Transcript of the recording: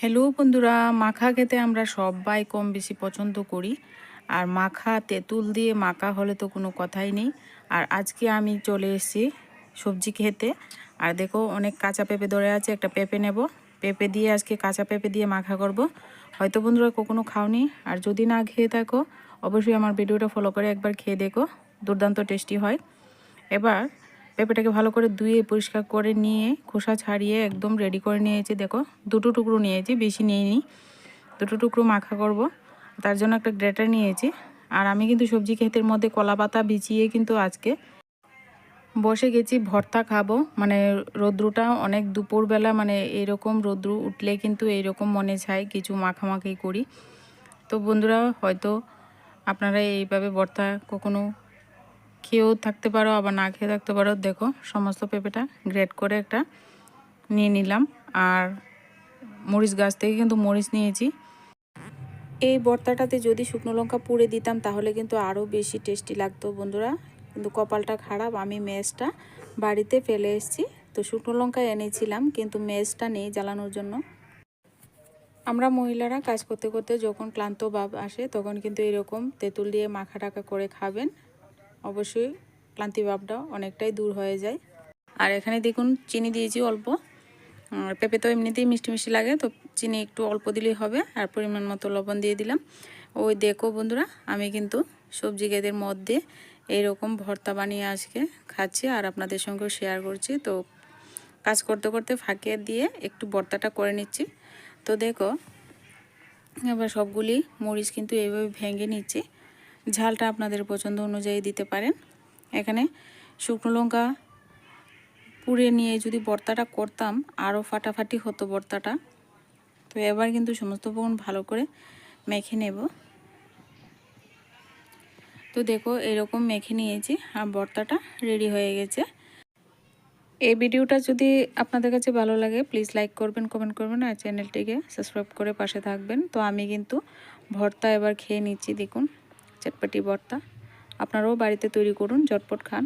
Hello বন্ধুরা। মাখা খেতে আমরা সবাই কম বেশি পছন্দ করি। আর মাখা, তেঁতুল দিয়ে মাখা হলে তো কোনো কথাই নেই। আর আজকে আমি চলে এসেছি সবজি খেতে। আর দেখো, অনেক কাঁচা পেঁপে ধরে আছে, একটা পেঁপে নেব। পেঁপে দিয়ে আজকে কাঁচা পেঁপে দিয়ে মাখা করব। হয়তো বন্ধুরা কখনো খাওনি। আর যদি না খেয়ে থাকো, অবশ্যই আমার ভিডিওটা ফলো করে একবার খেয়ে দেখো। দুর্দান্ত টেস্টি হয়। এবার পেঁপেটাকে ভালো করে ধুয়ে পরিষ্কার করে নিয়ে খোসা ছাড়িয়ে একদম রেডি করে নিয়েছি। দেখো, দুটো টুকরো নিয়েছি, বেশি নিইনি। দুটো টুকরো মাখা করব। তার জন্য একটা গ্রেটার নিয়েছি। আর আমি কিন্তু সবজি ক্ষেতের মধ্যে কলা পাতা বিছিয়ে কিন্তু আজকে বসে গেছি, ভর্তা খাব। মানে রৌদ্রটা অনেক দুপুরবেলা মানে এরকম রৌদ্র উঠলে কিন্তু এইরকম মনে চায় কিছু মাখামাখি করি। তো বন্ধুরা, হয়তো আপনারা এইভাবে ভর্তা কখনো খেয়েও থাকতে পারো, আবার না খেয়ে থাকতে পারো। দেখো, সমস্ত পেঁপেটা গ্রেড করে একটা নিয়ে নিলাম। আর মরিচ গাছ থেকে কিন্তু মরিচ নিয়েছি। এই ভর্তাটাতে যদি শুকনো লঙ্কা পুড়ে দিতাম, তাহলে কিন্তু আরও বেশি টেস্টি লাগতো বন্ধুরা। কিন্তু কপালটা খারাপ, আমি মেজটা বাড়িতে ফেলে এসেছি। তো শুকনো লঙ্কা এনেছিলাম, কিন্তু মেজটা নেই জ্বালানোর জন্য। আমরা মহিলারা কাজ করতে করতে যখন ক্লান্ত ভাব আসে, তখন কিন্তু এরকম তেঁতুল দিয়ে মাখা টাকা করে খাবেন। অবশ্যই ক্লান্তি ভাবটা অনেকটাই দূর হয়ে যায়। আর এখানে দেখুন চিনি দিয়েছি অল্প। আর পেঁপে তো এমনিতেই মিষ্টি মিষ্টি লাগে, তো চিনি একটু অল্প দিলেই হবে। আর পরিমাণ মতো লবণ দিয়ে দিলাম। ওই দেখো বন্ধুরা, আমি কিন্তু সবজি গেদের মধ্যে এইরকম ভর্তা বানিয়ে আজকে খাচ্ছি আর আপনাদের সঙ্গেও শেয়ার করছি। তো কাজ করতে করতে ফাঁকে দিয়ে একটু ভর্তাটা করে নিচ্ছি। তো দেখো, এবার সবগুলি মরিচ কিন্তু এইভাবে ভেঙে নিচ্ছি। ঝালটা আপনাদের পছন্দ অনুযায়ী দিতে পারেন। এখানে শুকনো লঙ্কা পুড়ে নিয়ে যদি বর্তাটা করতাম, আরও ফাটাফাটি হতো বর্তাটা। তো এবার কিন্তু সমস্ত উপকরণ ভালো করে মেখে নেব। তো দেখো, এরকম মেখে নিয়েছি আর বর্তাটা রেডি হয়ে গেছে। এই ভিডিওটা যদি আপনাদের কাছে ভালো লাগে, প্লিজ লাইক করবেন, কমেন্ট করবেন আর চ্যানেলটিকে সাবস্ক্রাইব করে পাশে থাকবেন। তো আমি কিন্তু ভর্তা এবার খেয়ে নিচ্ছি, দেখুন। চটপটি ভর্তা। আপনারাও বাড়িতে তৈরি করুন ঝটপট খান।